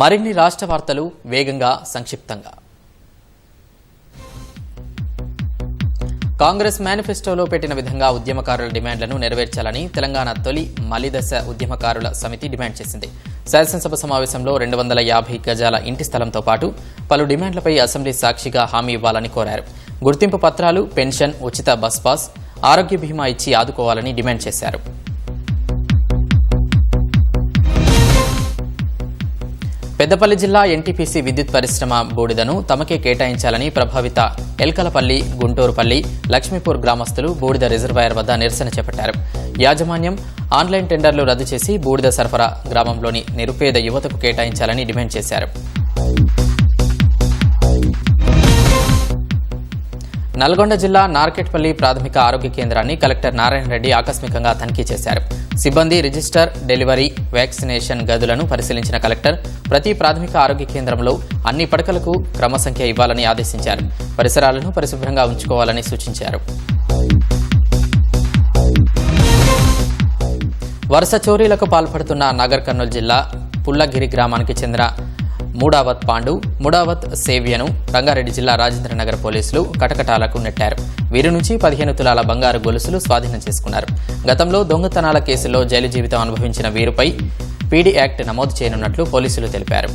మరిన్ని రాష్ట్ర వార్తలు వేగంగా సంక్షిప్తంగా. కాంగ్రెస్ మేనిఫెస్టోలో పెట్టిన విధంగా ఉద్యమకారుల డిమాండ్లను నెరవేర్చాలని తెలంగాణ తొలి మలిదశ ఉద్యమకారుల సమితి డిమాండ్ చేసింది. శాసనసభ సమావేశంలో రెండు వందల యాభై గజాల ఇంటి స్థలంతో పాటు పలు డిమాండ్లపై అసెంబ్లీ సాక్షిగా హామీ ఇవ్వాలని కోరారు. గుర్తింపు పత్రాలు పెన్షన్ ఉచిత బస్ పాస్ ఆరోగ్య బీమా ఇచ్చి ఆదుకోవాలని డిమాండ్ చేశారు. పెద్దపల్లి జిల్లా ఎన్టీపీసీ విద్యుత్ పరిశ్రమ బూడిదను తమకే కేటాయించాలని ప్రభావిత ఎల్కలపల్లి గుంటూరుపల్లి లక్ష్మీపూర్ గ్రామస్తులు బూడిద రిజర్వాయర్ వద్ద నిరసన చేపట్టారు. యాజమాన్యం ఆన్లైన్ టెండర్లు రద్దు చేసి బూడిద సరఫరా గ్రామంలోని నిరుపేద యువతకు కేటాయించాలని డిమాండ్ చేశారు. నల్గొండ జిల్లా నార్కెట్పల్లి ప్రాథమిక ఆరోగ్య కేంద్రాన్ని కలెక్టర్ నారాయణ రెడ్డి ఆకస్మికంగా తనిఖీ చేశారు. సిబ్బంది రిజిస్టర్ డెలివరీ వ్యాక్సినేషన్ గదులను పరిశీలించిన కలెక్టర్ ప్రతి ప్రాథమిక ఆరోగ్య కేంద్రంలో అన్ని పడకలకు క్రమ సంఖ్య ఇవ్వాలని ఆదేశించారు. పరిసరాలను పరిశుభ్రంగా ఉంచుకోవాలని సూచించారు. వరుస చోరీలకు పాల్పడుతున్న నగర్ కర్నూలు జిల్లా పుల్లగిరి గ్రామానికి చెందిన మూడావత్ పాండు మూడావత్ సేవ్యను రంగారెడ్డి జిల్లా రాజేంద్రనగర్ పోలీసులు కటకటాలకు నెట్టారు. వీరి నుంచి పదిహేను తులాల బంగారు గొలుసులు స్వాధీనం చేసుకున్నారు. గతంలో దొంగతనాల కేసులో జైలు జీవితం అనుభవించిన వీరిపై పీడీ యాక్ట్ నమోదు చేయనున్నట్లు పోలీసులు తెలిపారు.